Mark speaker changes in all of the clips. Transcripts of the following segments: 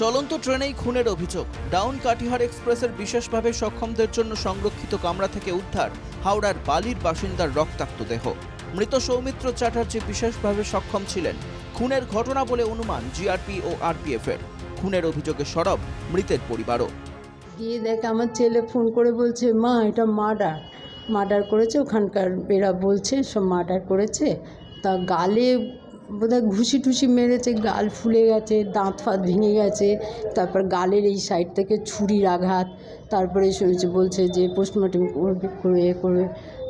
Speaker 1: চলন্ত ট্রেনেই খুনের অভিযোগ। ডাউন কাটিহার এক্সপ্রেসের বিশেষভাবে সক্ষমদের জন্য সংরক্ষিত কামরা থেকে উদ্ধার হাওড়ার বালির বাসিন্দার রক্তাক্ত দেহ। মৃত সৌমিত্র চ্যাটার্জি বিশেষভাবে সক্ষম ছিলেন। খুনের ঘটনা বলে অনুমান জিআরপি ও আরপিএফ এর খুনের অভিযোগে সরব মৃতের পরিবারও।
Speaker 2: গিয়ে দেখ, আমার ছেলে ফোন করে বলছে, মা, এটা মার্ডার। মার্ডার করেছে, ওখানকার এরা বলছে, সব মার্ডার করেছে। তা গালে বোধহয় ঘুষি টুসি মেরেছে গাল ফুলে গেছে দাঁত ফাঁত ভেঙে গেছে তারপর গালের এই সাইড থেকে ছুরির আঘাত তারপরে শুনেছে বলছে যে পোস্টমর্টম করবে করে এ করবে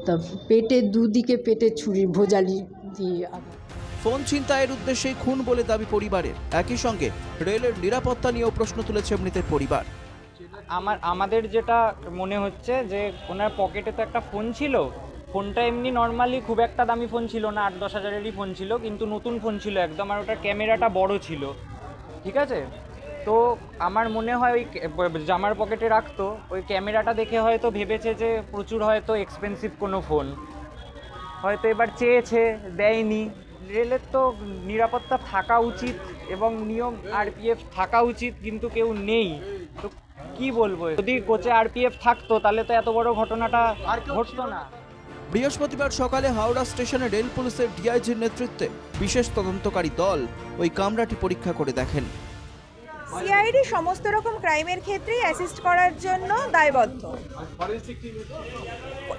Speaker 2: তা পেটে দুদিকে পেটে ছুরি ভোজালি দিয়ে আঘাত।
Speaker 1: ফোন ছিনতাইয়ের উদ্দেশ্যেই খুন বলে দাবি পরিবারের। একই সঙ্গে রেলের নিরাপত্তা নিয়েও প্রশ্ন তুলেছে মৃতের পরিবার।
Speaker 3: আমার আমাদের যেটা মনে হচ্ছে যে ওনার পকেটে তো একটা ফোন ছিল ফোনটা এমনি নর্মালি খুব একটা দামি ফোন ছিল না আট দশ হাজারেরই ফোন ছিল কিন্তু নতুন ফোন ছিল একদম আর ওটার ক্যামেরাটা বড় ছিল। ঠিক আছে? তো আমার মনে হয় ওই জামার পকেটে রাখতো ওই ক্যামেরাটা দেখে হয়তো ভেবেছে যে প্রচুর হয়তো এক্সপেন্সিভ কোনো ফোন হয়তো এবার চেয়েছে দেয়নি। রেলের তো নিরাপত্তা থাকা উচিত এবং নিয়ম আরপিএফ থাকা উচিত কিন্তু কেউ নেই। তো কি বলব? যদি কোচে আরপিএফ থাকতো তাহলে তো এত বড় ঘটনাটা ঘটতো না।
Speaker 1: বৃহস্পতিবার সকালে হাওড়া স্টেশনে রেল পুলিশের ডিআইজির নেতৃত্বে বিশেষ তদন্তকারী দল ওই কামরাটি পরীক্ষা করে দেখেন।
Speaker 4: সিআইডি সমস্ত রকম ক্রাইমের ক্ষেত্রেই অ্যাসিস্ট করার জন্য দায়বদ্ধ।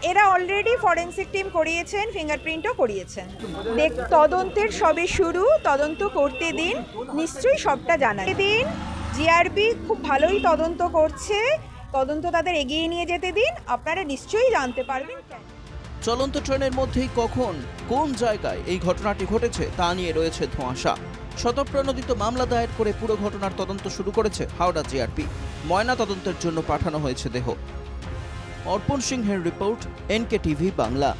Speaker 4: এরা অলরেডি ফরেনসিক টিম করিয়েছেন ফিঙ্গারপ্রিন্টও করিয়েছেন। দেখ, তদন্তের সবে শুরু, তদন্ত করতে দিন, নিশ্চয়ই সবটা জানা দিন, জিআরপি খুব ভালোই তদন্ত করছে, তদন্ত তাদের এগিয়ে নিয়ে যেতে দিন, আপনারা নিশ্চয়ই জানতে পারবেন।
Speaker 1: চলন্ত ট্রেনের মধ্যেই কখন, কোন জায়গায় এই ঘটনাটি ঘটেছে তা নিয়ে রয়েছে ধোঁয়াশা। শতপ্রণোদিত মামলা দায়ের করে পুরো ঘটনার তদন্ত শুরু করেছে হাওড়া জিআরপি। ময়না তদন্তের জন্য পাঠানো হয়েছে দেহ। অর্পণ সিংহের রিপোর্ট এনকে টিভি বাংলা।